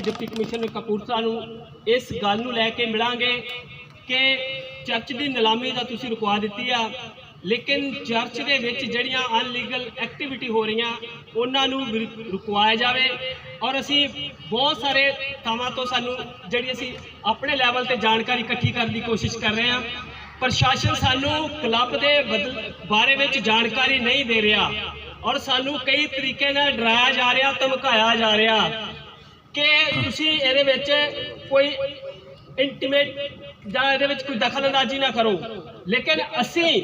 ਅਸੀਂ deputy commissioner Kapurthala ਨੂੰ ਇਸ ਗੱਲ ਨੂੰ ਲੈ ਕੇ ਮਿਲਾਂਗੇ ਕਿ ਚਰਚ ਦੀ ਨਿਲਾਮੀ ਦਾ ਤੁਸੀਂ ਰੁਕਵਾ ਦਿੱਤੀ ਆ, ਲੇਕਿਨ ਚਰਚ ਦੇ ਵਿੱਚ ਜਿਹੜੀਆਂ ਅਨਲੀਗਲ ਐਕਟੀਵਿਟੀ ਹੋ ਰਹੀਆਂ, ਉਹਨਾਂ ਨੂੰ ਰੁਕਵਾਇਆ ਜਾਵੇ। ਔਰ ਅਸੀਂ ਬਹੁਤ ਸਾਰੇ ਥਾਵਾਂ ਤੋਂ ਸਾਨੂੰ ਜਿਹੜੀ ਅਸੀਂ ਆਪਣੇ ਲੈਵਲ ਤੇ ਜਾਣਕਾਰੀ ਇਕੱਠੀ ਕਰਨ ਦੀ ਕੋਸ਼ਿਸ਼ ਕਰ ਰਹੇ ਹਾਂ। ਪ੍ਰਸ਼ਾਸਨ ਸਾਨੂੰ ਕਲੱਬ ਦੇ ਬਦਲ, ਬਾਰੇ ਵਿੱਚ ਜਾਣਕਾਰੀ ਨਹੀਂ ਦੇ ਰਿਹਾ। ਔਰ ਸਾਨੂੰ ਕਈ ਤਰੀਕੇ ਨਾਲ ਡਰਾਇਆ ਜਾ ਰਿਹਾ, ਧਮਕਾਇਆ ਜਾ ਰਿਹਾ। ਕਿ ਤੁਸੀਂ ਇਹਦੇ ਵਿੱਚ ਕੋਈ ਇੰਟੀਮੇਟ ਜਾਂ ਇਹਦੇ ਵਿੱਚ ਕੋਈ ਦਖਲ ਅੰਦਾਜ਼ੀ ਨਾ ਕਰੋ। ਲੇਕਿਨ ਅਸੀਂ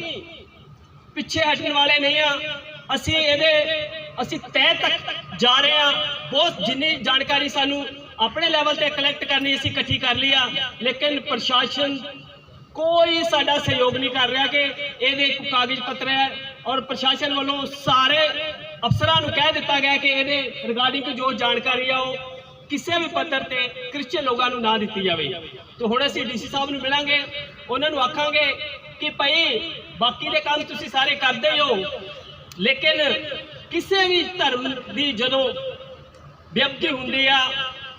ਪਿੱਛੇ ਹਟਣ ਵਾਲੇ ਨਹੀਂ ਆ। ਅਸੀਂ ਇਹਦੇ, ਅਸੀਂ ਤਹਿ ਤੱਕ ਜਾ ਰਹੇ ਆ। ਬਹੁਤ ਜਿੰਨੀ ਜਾਣਕਾਰੀ ਸਾਨੂੰ ਆਪਣੇ ਲੈਵਲ ਤੇ ਕਲੈਕਟ ਕਰਨੀ ਅਸੀਂ ਇਕੱਠੀ ਕਰ ਲਈ ਆ। ਲੇਕਿਨ ਪ੍ਰਸ਼ਾਸਨ ਕੋਈ ਸਾਡਾ ਸਹਿਯੋਗ ਨਹੀਂ ਕਰ ਰਿਹਾ ਕਿ ਇਹਦੇ ਕਾਗਜ਼ ਪੱਤਰ ਹੈ ਔਰ ਪ੍ਰਸ਼ਾਸਨ ਵੱਲੋਂ ਸਾਰੇ ਅਫਸਰਾਂ ਨੂੰ ਕਹਿ ਦਿੱਤਾ ਗਿਆ ਕਿ ਇਹਦੇ ਰਿਗਾਰਡਿੰਗ ਜੋ ਜਾਣਕਾਰੀ ਆ ਉਹ ਕਿਸੇ ਵੀ ਪੱਧਰ ਤੇ ਕ੍ਰਿਸਚੀਅਨ ਲੋਕਾਂ ਨੂੰ ਨਾ ਦਿੱਤੀ ਜਾਵੇ। ਤੇ ਹੁਣ ਅਸੀਂ ਡੀਸੀ ਸਾਹਿਬ ਨੂੰ ਮਿਲਾਂਗੇ, ਉਹਨਾਂ ਨੂੰ ਆਖਾਂਗੇ ਕਿ ਭਾਈ ਬਾਕੀ ਦੇ ਕੰਮ ਤੁਸੀਂ ਸਾਰੇ ਕਰਦੇ ਹੋ ਲੇਕਿਨ ਕਿਸੇ ਵੀ ਧਰਮ ਦੀ ਜਦੋਂ ਵਿਅਕਤੀ ਹੁੰਦੀ ਆ,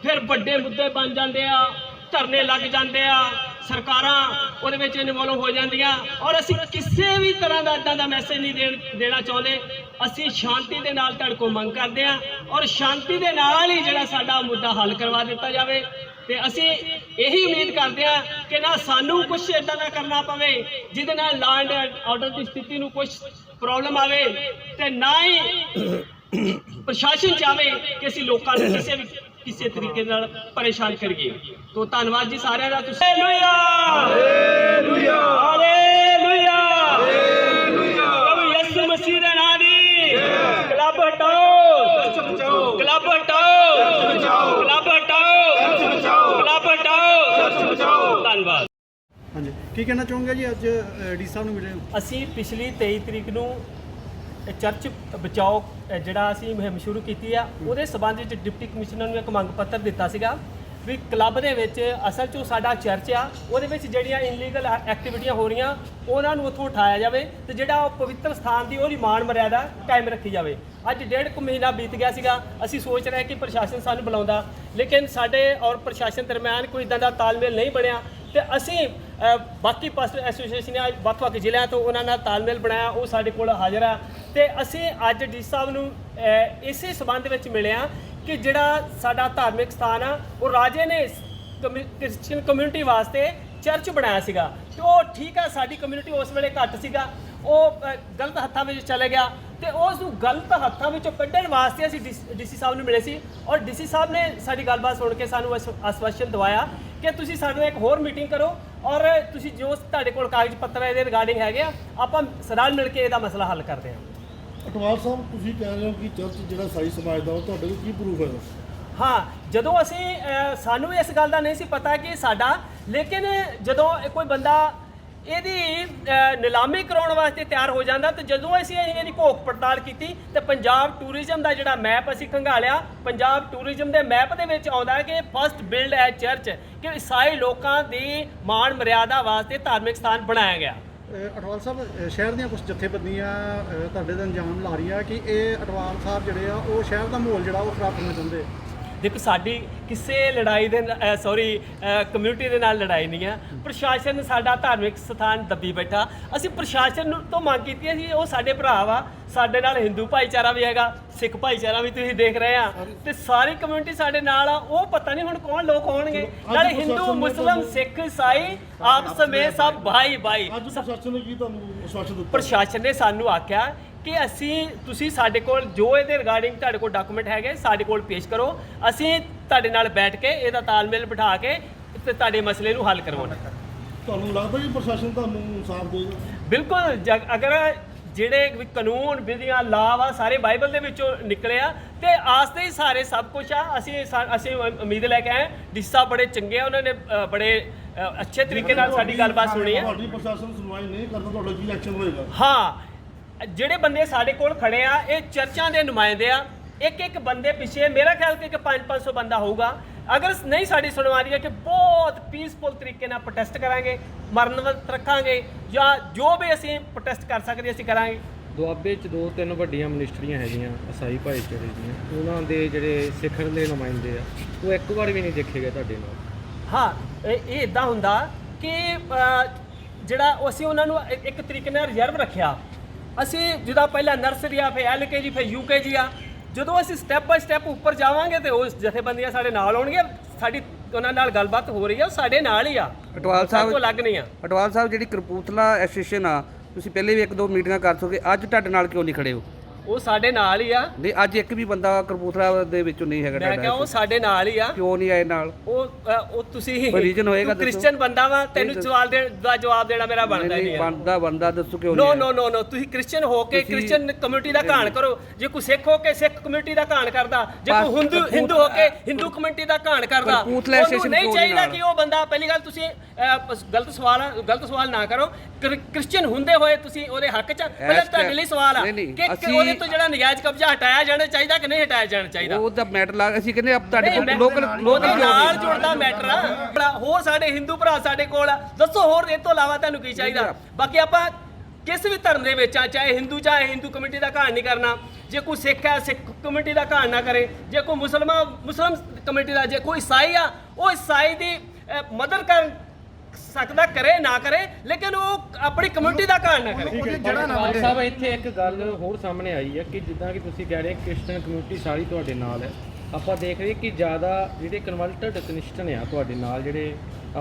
ਫਿਰ ਵੱਡੇ ਮੁੱਦੇ ਬਣ ਜਾਂਦੇ ਆ, ਧਰਨੇ ਲੱਗ ਜਾਂਦੇ ਆ ਸਰਕਾਰਾਂ ਉਹਦੇ ਵਿੱਚ ਇਨਵੋਲਵ ਹੋ ਜਾਂਦੀਆਂ ਔਰ ਅਸੀਂ ਕਿਸੇ ਵੀ ਤਰ੍ਹਾਂ ਦਾ ਇਦਾਂ ਦਾ ਮੈਸੇਜ ਨਹੀਂ ਦੇਣ ਦੇਣਾ ਚਾਹੁੰਦੇ। ਅਸੀਂ ਸ਼ਾਂਤੀ ਦੇ ਨਾਲ ਤੁਹਾਡੇ ਕੋਲ ਮੰਗ ਕਰਦੇ ਹਾਂ ਔਰ ਸ਼ਾਂਤੀ ਦੇ ਨਾਲ ਹੀ ਜਿਹੜਾ ਸਾਡਾ ਮੁੱਦਾ ਹੱਲ ਕਰਵਾ ਦਿੱਤਾ ਜਾਵੇ। ਤੇ ਅਸੀਂ ਇਹੀ ਉਮੀਦ ਕਰਦੇ ਹਾਂ ਕਿ ਨਾ ਸਾਨੂੰ ਕੁਝ ਇਦਾਂ ਦਾ ਕਰਨਾ ਪਵੇ, ਜਿਹਦੇ ਨਾਲ ਲਾਅ ਐਂਡ ਆਰਡਰ ਦੀ ਸਥਿਤੀ ਨੂੰ ਕੁਝ ਪ੍ਰੋਬਲਮ ਆਵੇ ਤੇ ਨਾ ਹੀ ਪ੍ਰਸ਼ਾਸਨ ਚਾਵੇ ਕਿ ਅਸੀਂ ਲੋਕਾਂ ਨੂੰ ਕਿਸੇ ਵੀ ਕਿਸੇ ਤਰੀਕੇ ਨਾਲ ਪਰੇਸ਼ਾਨ ਕਰੀਏ। ਤੋਂ ਧੰਨਵਾਦ ਜੀ ਸਾਰਿਆਂ ਦਾ। ਤੁਸੀਂ ਹਾਲੇਲੂਇਆ ਹਾਲੇਲੂਇਆ ਹਾਲੇਲੂਇਆ ਪ੍ਰਭੂ ਯਿਸੂ ਮਸੀਹ ਦੇ ਨਾਮ ਦੀ ਕਲੱਬ ਹਟਾਓ। ਕਲੱਬ ਹਟਾਓ। ਕਲੱਬ ਹਟਾਓ। ਕਲੱਬ ਹਟਾਓ। ਧੰਨਵਾਦ। ਹਾਂਜੀ। ਕੀ ਕਹਿਣਾ ਚਾਹੋਗੇ ਜੀ ਅੱਜ ਡੀ ਸਾਹਿਬ ਨੂੰ ਮਿਲੇ? ਅਸੀਂ ਪਿਛਲੀ 23 ਤਰੀਕ ਨੂੰ ਚਰਚ ਬਚਾਓ ਜਿਹੜਾ ਅਸੀਂ ਮੁਹਿੰਮ ਸ਼ੁਰੂ ਕੀਤੀ ਆ ਉਹਦੇ ਸਬੰਧ ਵਿੱਚ ਡਿਪਟੀ ਕਮਿਸ਼ਨਰ ਨੂੰ ਇੱਕ ਮੰਗ ਪੱਤਰ ਦਿੱਤਾ ਸੀਗਾ ਵੀ ਕਲੱਬ ਦੇ ਵਿੱਚ ਅਸਲ 'ਚ ਸਾਡਾ ਚਰਚ ਆ ਉਹਦੇ ਵਿੱਚ ਜਿਹੜੀਆਂ ਇਨਲੀਗਲ ਐਕਟੀਵਿਟੀਆਂ ਹੋ ਰਹੀਆਂ ਉਹਨਾਂ ਨੂੰ ਉੱਥੋਂ ਉਠਾਇਆ ਜਾਵੇ ਤੇ ਜਿਹੜਾ ਉਹ ਪਵਿੱਤਰ ਸਥਾਨ ਦੀ ਉਹਦੀ ਮਾਣ ਮਰਿਆਦਾ ਕਾਇਮ ਰੱਖੀ ਜਾਵੇ। ਅੱਜ ਡੇਢ ਕੁ ਮਹੀਨਾ ਬੀਤ ਗਿਆ ਸੀਗਾ ਅਸੀਂ ਸੋਚ ਰਹੇ ਕਿ ਪ੍ਰਸ਼ਾਸਨ ਸਾਨੂੰ ਬੁਲਾਉਂਦਾ ਲੇਕਿਨ ਸਾਡੇ ਔਰ ਪ੍ਰਸ਼ਾਸਨ ਦਰਮਿਆਨ ਕੋਈ ਇਦਾਂ ਦਾ ਤਾਲਮੇਲ ਨਹੀਂ ਬਣਿਆ ਤੇ ਅਸੀਂ ਬਾਕੀ ਪਾਸਟਰ ਐਸੋਸੀਏਸ਼ਨ ਨੇ ਵੱਖ-ਵੱਖ ਜ਼ਿਲ੍ਹਿਆਂ ਤੋਂ ਉਹਨਾਂ ਨਾਲ ਤਾਲਮੇਲ ਬਣਾਇਆ ਉਹ ਸਾਡੇ ਕੋਲ ਹਾਜ਼ਰ ਆ। ਤੇ ਅਸੀਂ ਅੱਜ ਡੀ ਸਾਹਿਬ ਨੂੰ ਅ, ਇਸੇ ਸਬੰਧ ਵਿੱਚ ਮਿਲਿਆ ਕਿ ਜਿਹੜਾ ਸਾਡਾ ਧਾਰਮਿਕ ਸਥਾਨ ਆ ਉਹ ਰਾਜੇ ਨੇ ਕਮਿ- ਕ੍ਰਿਸਚੀਅਨ ਕਮਿਊਨਿਟੀ ਵਾਸਤੇ ਚਰਚ ਬਣਾਇਆ ਸੀਗਾ। ਤੇ ਉਹ ਠੀਕ ਆ ਸਾਡੀ ਕਮਿਊਨਿਟੀ ਉਸ ਵੇਲੇ ਘੱਟ ਸੀਗਾ। ਉਹ ਗਲਤ ਹੱਥਾਂ ਵਿੱਚ ਚਲੇ ਗਿਆ। ਤੇ ਉਸ ਨੂੰ ਗਲਤ ਹੱਥਾਂ ਵਿੱਚੋਂ ਕੱਢਣ ਵਾਸਤੇ ਅਸੀਂ ਡੀਸੀ ਸਾਹਿਬ ਨੂੰ ਮਿਲੇ ਸੀ। ਔਰ ਡੀਸੀ ਸਾਹਿਬ ਨੇ ਸਾਡੀ ਗੱਲਬਾਤ ਸੁਣ ਕੇ ਸਾਨੂੰ ਆਸ- ਆਸ਼ਵਾਸਨ ਦਵਾਇਆ ਕਿ ਤੁਸੀਂ ਸਾਡੇ ਨਾਲ ਇੱਕ ਹੋਰ ਮੀਟਿੰਗ ਕਰੋ ਔਰ ਤੁਸੀਂ ਜੋ ਤੁਹਾਡੇ ਕੋਲ ਕਾਗਜ਼ ਪੱਤਰ ਇਹਦੇ ਰਿਗਾਰਡਿੰਗ ਹੈਗੇ ਆ ਆਪਾਂ ਰਲ ਮਿਲ ਕੇ ਇਹਦਾ ਮਸਲਾ ਹੱਲ ਕਰਦੇ ਹਾਂ। ਅਟਵਾਲ ਸਾਹਿਬ ਤੁਸੀਂ ਕਹਿ ਰਹੇ ਹੋ ਕਿ ਚਰਚ ਜਿਹੜਾ ਸਾਈ ਸਮਾਜ ਦਾ ਉਹ ਤੁਹਾਡੇ ਕੋਲ ਕੀ ਪ੍ਰੂਫ ਹੈ? ਹਾਂ ਜਦੋਂ ਅਸੀਂ ਅਹ, ਸਾਨੂੰ ਇਸ ਗੱਲ ਦਾ ਨਹੀਂ ਸੀ ਪਤਾ ਕਿ ਸਾਡਾ ਲੇਕਿਨ ਜਦੋਂ ਇਹ ਕੋਈ ਬੰਦਾ ਇਹਦੀ ਨਿਲਾਮੀ ਕਰਾਉਣ ਵਾਸਤੇ ਤਿਆਰ ਹੋ ਜਾਂਦਾ ਤੇ ਜਦੋਂ ਅਸੀਂ ਇਹਦੀ ਘੋਖ ਪੜਤਾਲ ਕੀਤੀ ਤੇ ਪੰਜਾਬ ਟੂਰਿਜ਼ਮ ਦਾ ਜਿਹੜਾ ਮੈਪ ਅਸੀਂ ਖੰਗਾਲਿਆ, ਪੰਜਾਬ ਟੂਰਿਜ਼ਮ ਦੇ ਮੈਪ ਦੇ ਵਿੱਚ ਆਉਂਦਾ ਹੈ ਕਿ ਫਸਟ ਬਿਲਡ ਹੈ ਚਰਚ ਕਿ ਈਸਾਈ ਲੋਕਾਂ ਦੀ ਮਾਣ ਮਰਿਆਦਾ ਵਾਸਤੇ ਧਾਰਮਿਕ ਸਥਾਨ ਬਣਾਇਆ ਗਿਆ। ਅਟਵਾਲ ਸਾਹਿਬ ਸ਼ਹਿਰ ਦੀਆਂ ਕੁਝ ਜਥੇਬੰਦੀਆਂ ਤੁਹਾਡੇ ਤੇ ਇਲਜ਼ਾਮ ਲਾ ਰਹੀਆਂ ਕਿ ਇਹ ਅਟਵਾਲ ਸਾਹਿਬ ਜਿਹੜੇ ਆ, ਉਹ ਸ਼ਹਿਰ ਦਾ ਮਾਹੌਲ ਜਿਹੜਾ, ਉਹ ਖਰਾਬ ਕਰਨਾ ਚਾਹੁੰਦੇ। ਦੇਖੋ ਸਾਡੀ ਕਿਸੇ ਲੜਾਈ ਦੇ ਸੌਰੀ ਕਮਿਊਨਿਟੀ ਦੇ ਨਾਲ ਲੜਾਈ ਨਹੀਂ ਆ। ਪ੍ਰਸ਼ਾਸਨ ਸਾਡਾ ਧਾਰਮਿਕ ਸਥਾਨ ਦੱਬੀ ਬੈਠਾ। ਅਸੀਂ ਪ੍ਰਸ਼ਾਸਨ ਨੂੰ ਤੋਂ ਮੰਗ ਕੀਤੀ ਜੀ ਉਹ ਸਾਡੇ ਭਰਾ ਵਾ। ਸਾਡੇ ਨਾਲ ਹਿੰਦੂ ਭਾਈਚਾਰਾ ਵੀ ਹੈਗਾ ਸਿੱਖ ਭਾਈਚਾਰਾ ਵੀ ਤੁਸੀਂ ਦੇਖ ਰਹੇ ਆ। ਤੇ ਸਾਰੀ ਕਮਿਊਨਿਟੀ ਸਾਡੇ ਨਾਲ ਆ ਉਹ ਪਤਾ ਨਹੀਂ ਹੁਣ ਕੌਣ ਲੋਕ ਹੋਣਗੇ। ਨਾਲੇ ਹਿੰਦੂ ਮੁਸਲਮ ਸਿੱਖ ਈਸਾਈ ਆਪਸ ਵਿੱਚ ਸਭ ਭਾਈ ਭਾਈ ਅੱਜ ਪ੍ਰਸ਼ਾਸਨ ਨੇ ਕੀ ਤੁਹਾਨੂੰ ਵਿਸ਼ਵਾਸ ਦਿੱਤਾ ਪ੍ਰਸ਼ਾਸਨ ਨੇ ਸਾਨੂੰ ਆਖਿਆ ਕਿ ਅਸੀਂ ਤੁਸੀਂ ਸਾਡੇ ਕੋਲ ਜੋ ਇਹਦੇ ਰਿਗਾਰਡਿੰਗ ਤੁਹਾਡੇ ਕੋਲ ਡਾਕੂਮੈਂਟ ਹੈਗੇ ਸਾਡੇ ਕੋਲ ਪੇਸ਼ ਕਰੋ। ਅਸੀਂ ਤੁਹਾਡੇ ਨਾਲ ਬੈਠ ਕੇ ਇਹਦਾ ਤਾਲਮੇਲ ਬਿਠਾ ਕੇ ਤੇ ਤੁਹਾਡੇ ਮਸਲੇ ਨੂੰ ਹੱਲ ਕਰਵਾਉਣਾ। ਤੁਹਾਨੂੰ ਲੱਗਦਾ ਕਿ ਪ੍ਰਸ਼ਾਸਨ ਤੁਹਾਨੂੰ ਇਨਸਾਫ ਦੇਗਾ ਬਿਲਕੁਲ ਅਗਰ ਜਿਹੜੇ ਵੀ ਕਾਨੂੰਨ ਵਿਧੀਆਂ ਲਾਅ ਵਾ ਸਾਰੇ ਬਾਈਬਲ ਦੇ ਵਿੱਚੋਂ ਨਿਕਲੇ ਆ ਤੇ ਆਸਤੇ ਹੀ ਸਾਰੇ ਸਭ ਕੁਝ ਆ। ਅਸੀਂ ਸਾ- ਅਸੀਂ ਉਮ- ਉਮੀਦ ਲੈ ਕੇ ਆਏ ਡਿਸਾ ਬੜੇ ਚੰਗੇ ਆ ਉਹਨਾਂ ਨੇ ਅ, ਬੜੇ ਅ, ਅੱਛੇ ਤਰੀਕੇ ਨਾਲ ਸਾਡੀ ਗੱਲਬਾਤ ਸੁਣੀ ਹੈ ਤੁਹਾਡੀ ਪ੍ਰਸ਼ਾਸਨ ਸੁਣਵਾਈ ਨਹੀਂ ਕਰਦਾ ਤੁਹਾਡਾ ਕੀ ਐਕਸ਼ਨ ਹੋਏਗਾ? ਹਾਂ ਜਿਹੜੇ ਬੰਦੇ ਸਾਡੇ ਕੋਲ ਖੜੇ ਆ ਇਹ ਚਰਚਾਂ ਦੇ ਨੁਮਾਇੰਦੇ ਆ। ਇੱਕ ਇੱਕ ਬੰਦੇ ਪਿੱਛੇ ਮੇਰਾ ਖਿਆਲ ਕਿ 5-500 ਬੰਦਾ ਹੋਊਗਾ। ਅਗਰ ਨਹੀਂ ਸਾਡੀ ਸੁਣਵਾਈ ਹੈ ਕਿ ਬਹੁਤ ਪੀਸਫੁਲ ਤਰੀਕੇ ਨਾਲ ਪ੍ਰੋਟੈਸਟ ਕਰਾਂਗੇ ਮਰਨ ਵਰਤ ਰੱਖਾਂਗੇ ਜਾਂ ਜੋ ਵੀ ਅਸੀਂ ਪ੍ਰੋਟੈਸਟ ਕਰ ਸਕਦੇ ਅਸੀਂ ਕਰਾਂਗੇ। ਦੁਆਬੇ 'ਚ ਦੋ ਤਿੰਨ ਵੱਡੀਆਂ ਮਿਨਿਸਟਰੀਆਂ ਹੈਗੀਆਂ ਅਸਾਈ ਭਾਈਚਾਰੇ ਦੀਆਂ। ਉਹਨਾਂ ਦੇ ਜਿਹੜੇ ਸਿੱਖਣ ਦੇ ਨੁਮਾਇੰਦੇ ਆ ਉਹ ਇੱਕ ਵਾਰ ਵੀ ਨਹੀਂ ਦੇਖੇ ਗਏ ਤੁਹਾਡੇ ਨਾਲ। ਹਾਂ ਇਹ ਇਦਾਂ ਹੁੰਦਾ ਕਿ ਜਿਹੜਾ ਅਸੀਂ ਉਹਨਾਂ ਨੂੰ ਇੱਕ ਤਰੀਕੇ ਨਾਲ ਰਿਜ਼ਰਵ ਰੱਖਿਆ। ਅਸੀਂ ਜਿਹਦਾ ਪਹਿਲਾਂ ਨਰਸਰੀ ਆ ਫਿਰ ਐਲਕੇਜੀ ਫਿਰ ਯੂਕੇਜੀ ਆ। ਜਦੋਂ ਅਸੀਂ ਸਟੈਪ ਬਾਈ ਸਟੈਪ ਉੱਪਰ ਜਾਵਾਂਗੇ ਤੇ ਉਸ ਜਥੇਬੰਦੀਆਂ ਸਾਡੇ ਨਾਲ ਆਉਣਗੀਆਂ। ਸਾਡੀ ਉਹਨਾਂ ਨਾਲ ਗੱਲਬਾਤ ਹੋ ਰਹੀ ਆ ਉਹ ਸਾਡੇ ਨਾਲ ਹੀ ਆ। ਅਟਵਾਲ ਸਾਹਿਬ ਅਲੱਗ ਨਹੀਂ ਆ। ਅਟਵਾਲ ਸਾਹਿਬ ਜਿਹੜੀ ਕਰਪੂਤਲਾ ਐਸੋਸੀਏਸ਼ਨ ਆ ਤੁਸੀਂ ਪਹਿਲੇ ਵੀ ਇੱਕ ਦੋ ਮੀਟਿੰਗਾਂ ਕਰ ਚੁੱਕੇ ਅੱਜ ਤੁਹਾਡੇ ਨਾਲ ਕਿਉਂ ਨਹੀਂ ਖੜੇ ਹੋ? ਉਹ ਸਾਡੇ ਨਾਲ ਹੀ ਆ। ਨਹੀਂ ਅੱਜ ਇੱਕ ਵੀ ਬੰਦਾ ਕਰਪੂਤਲਾ ਦੇ ਵਿੱਚੋਂ ਨਹੀਂ ਹੈਗਾ ਮੈਂ ਕਿਹਾ ਉਹ ਸਾਡੇ ਨਾਲ ਹੀ ਆ। ਕਿਉਂ ਨਹੀਂ ਆਏ ਨਾਲ? ਉਹ ਅ, ਉਹ ਤੁਸੀਂ ਕੋਈ reason ਹੋਏਗਾ ਤੂੰ ਦੱਸੋ। ਕ੍ਰਿਸਚੀਅਨ ਬੰਦਾ ਵਾ ਤੈਨੂੰ। ਸਵਾਲ ਦੇ ਦਾ ਜਵਾਬ ਦੇਣਾ ਮੇਰਾ ਬਣਦਾ ਹੀ ਨਹੀਂ ਨਹੀਂ ਬੰਦਾ ਬੰਦਾ ਦੱਸੋ ਕਿਉਂ ਨੋ ਨਹੀਂ ਨੋ ਨੋ ਨੋ ਤੁਸੀਂ ਕ੍ਰਿਸਚੀਅਨ ਹੋ ਕੇ ਤੁਸੀਂ- ਕ੍ਰਿਸਚੀਅਨ ਕਮਿਊਨਿਟੀ ਦਾ ਘਾਣ ਕਰੋ। ਜੇ ਕੋਈ ਸਿੱਖ ਹੋ ਕੇ ਸਿੱਖ ਕਮਿਊਨਿਟੀ ਦਾ ਘਾਣ ਕਰਦਾ ਜੇ ਬਸ ਕੋਈ ਹਿੰਦੂ ਕਪੂਰ- ਹਿੰਦੂ ਹੋ ਕੇ ਹਿੰਦੂ ਕਮਿਊਨਿਟੀ ਦਾ ਘਾਣ ਕਰਦਾ ਕਪੂਰਥਲਾ ਉਹਨੂੰ station ਨਹੀਂ ਕਿਉਂ ਚਾਹੀਦਾ ਕਿ ਉਹ ਬੰਦਾ ਪਹਿਲੀ ਗੱਲ ਤੁਸੀਂ ਅਹ, ਪ- ਗਲਤ ਸਵਾਲ ਗਲਤ ਸਵਾਲ ਨਾ ਕਰੋ। ਕ੍ਰਿ- ਕ੍ਰਿਸਚੀਅਨ ਹੁੰਦੇ ਹੋਏ ਤੁਸੀਂ ਉਹਦੇ ਹੱਕ 'ਚ ਪਹਿਲਾਂ ਤੁਹਾਡੇ ਲਈ ਸਵਾਲ ਆ ਨਹੀਂ, ਨਹੀਂ, ਕਿ ਕਿ ਅਸੀਂ- ਉਹਦੇ ਤੋਂ ਜਿਹੜਾ ਨਜਾਇਜ਼ ਕਬਜ਼ਾ ਹਟਾਇਆ ਜਾਣਾ ਚਾਹੀਦਾ ਕਿ ਨਹੀਂ ਹਟਾਇਆ ਜਾਣਾ ਚਾਹੀਦਾ? ਉਹ ਤਾਂ ਮੈਟਰ ਲਾ ਅਸੀਂ ਕਹਿੰਦੇ ਆਪ ਤੁਹਾਡੇ ਨਹੀਂ, ਕੋਲ ਲੋਕਲ ਲੋਕਲ ਨਾਲ ਜੁੜਦਾ ਮੈਟਰ ਆ। ਹੋਰ ਸਾਡੇ ਹਿੰਦੂ ਭਰਾ ਸਾਡੇ ਕੋਲ ਆ। ਦੱਸੋ ਹੋਰ ਇਹ ਤੋਂ ਇਲਾਵਾ ਤੁਹਾਨੂੰ ਕੀ ਚਾਹੀਦਾ? ਬਾਕੀ ਆਪਾਂ ਕਿਸ ਵੀ ਧਰਮ ਦੇ ਵਿੱਚ ਆ ਚਾਹੇ ਹਿੰਦੂ ਚਾਹੇ ਹਿੰਦੂ ਕਮਿਊਨਿਟੀ ਦਾ ਘਾਣ ਨਹੀਂ ਕਰਨਾ ਜੇ ਕੋਈ ਸਿੱਖ ਹੈ ਸਿੱਖ ਕਮਿਊਨਿਟੀ ਦਾ ਘਾਣ ਨਾ ਕਰੇ ਜੇ ਕੋਈ ਮੁਸਲਮਾਨ ਮੁਸਲਮ ਕਮਿਊਨਿਟੀ ਦਾ ਜੇ ਕੋਈ ਈਸਾਈ ਆ ਉਹ ਈਸਾਈ ਦੀ ਮਦਦ ਕਰ ਸਕਦਾ ਕਰੇ ਨਾ ਕਰੇ ਲੇਕਿਨ ਉਹ ਆਪਣੀ ਕਮਿਊਨਿਟੀ ਦਾ ਘਾਣ ਨਾ ਕਰੇ। ਅਟਵਾਲ ਸਾਹਿਬ ਇੱਥੇ ਇੱਕ ਗੱਲ ਹੋਰ ਸਾਹਮਣੇ ਆਈ ਹੈ ਕਿ ਜਿੱਦਾਂ ਕਿ ਤੁਸੀਂ ਕਹਿ ਰਹੇ ਕ੍ਰਿਸਚੀਅਨ ਕਮਿਊਨਿਟੀ ਸਾਰੀ ਤੁਹਾਡੇ ਨਾਲ ਹੈ। ਆਪਾਂ ਦੇਖ ਰਹੇ ਕਿ ਜ਼ਿਆਦਾ ਜਿਹੜੇ ਕਨਵਰਟਡ ਕ੍ਰਿਸਚੀਅਨ ਆ ਤੁਹਾਡੇ ਨਾਲ ਜਿਹੜੇ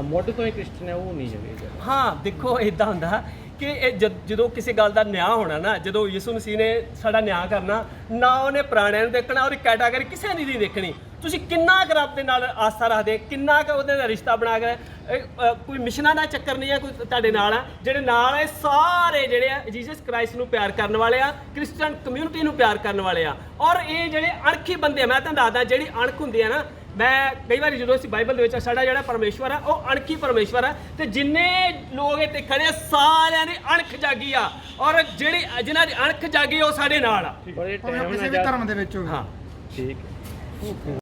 ਮੁੱਢ ਤੋਂ ਹੀ ਕ੍ਰਿਸਚੀਅਨ ਆ ਉਹ ਨਹੀਂ ਹੈਗੇ ਹਾਂ ਦੇਖੋ ਇਦਾਂ ਹੁੰਦਾ ਕਿ ਇਹ ਜਦ- ਜਦੋਂ ਕਿਸੇ ਗੱਲ ਦਾ ਨਿਆਂ ਹੋਣਾ ਨਾ ਜਦੋਂ ਯਿਸੂ ਮਸੀਹ ਨੇ ਸਾਡਾ ਨਿਆਂ ਕਰਨਾ ਨਾ ਉਹਨੇ ਪੁਰਾਣਿਆਂ ਨੂੰ ਦੇਖਣਾ ਉਹਦੀ ਕੈਟਾਗਰੀ ਕਿਸੇ ਦੀ ਨਹੀਂ ਦੇਖਣੀ। ਤੁਸੀਂ ਕਿੰਨਾ ਕੁ ਰੱਬ ਦੇ ਨਾਲ ਆਸਥਾ ਰੱਖਦੇ ਕਿੰਨਾ ਕੁ ਉਹਦੇ ਨਾਲ ਰਿਸ਼ਤਾ ਬਣਾ ਕੇ ਇਹ, ਕੋਈ ਮਿਸ਼ਨਾਂ ਦਾ ਚੱਕਰ ਨਹੀਂ ਹੈ ਕੋਈ ਤੁਹਾਡੇ ਨਾਲ ਆ। ਜਿਹੜੇ ਨਾਲ ਆ ਇਹ ਸਾਰੇ ਜਿਹੜੇ ਆ ਜੀਸਸ ਕ੍ਰਾਈਸਟ ਨੂੰ ਪਿਆਰ ਕਰਨ ਵਾਲੇ ਆ ਕ੍ਰਿਸਚੀਅਨ ਕਮਿਊਨਿਟੀ ਨੂੰ ਪਿਆਰ ਕਰਨ ਵਾਲੇ ਆ। ਔਰ ਇਹ ਜਿਹੜੇ ਅਣਖੀ ਬੰਦੇ ਆ ਮੈਂ ਤੁਹਾਨੂੰ ਦੱਸਦਾ ਜਿਹੜੀ ਅਣਖ ਹੁੰਦੀ ਆ ਨਾ ਮੈਂ ਕਈ ਵਾਰੀ ਜਦੋਂ ਅਸੀਂ ਬਾਈਬਲ ਦੇ ਵਿੱਚ ਸਾਡਾ ਜਿਹੜਾ ਪਰਮੇਸ਼ਵਰ ਆ ਉਹ ਅਣਖੀ ਪਰਮੇਸ਼ਵਰ ਆ। ਤੇ ਜਿੰਨੇ ਲੋਕ ਇੱਥੇ ਖੜੇ ਆ ਸਾਰਿਆਂ ਦੀ ਅਣਖ ਜਾਗੀ ਆ। ਔਰ ਜਿਹੜੀ ਜਿਨ੍ਹਾਂ ਦੀ ਅਣਖ ਜਾਗੀ ਆ, ਉਹ ਸਾਡੇ ਨਾਲ ਆ। ਇਹ ਕਿਸੇ ਵੀ ਧਰਮ ਦੇ ਵਿੱਚ ਹੋਵੇ। ਹਾਂ। ਠੀਕ ਹੈ।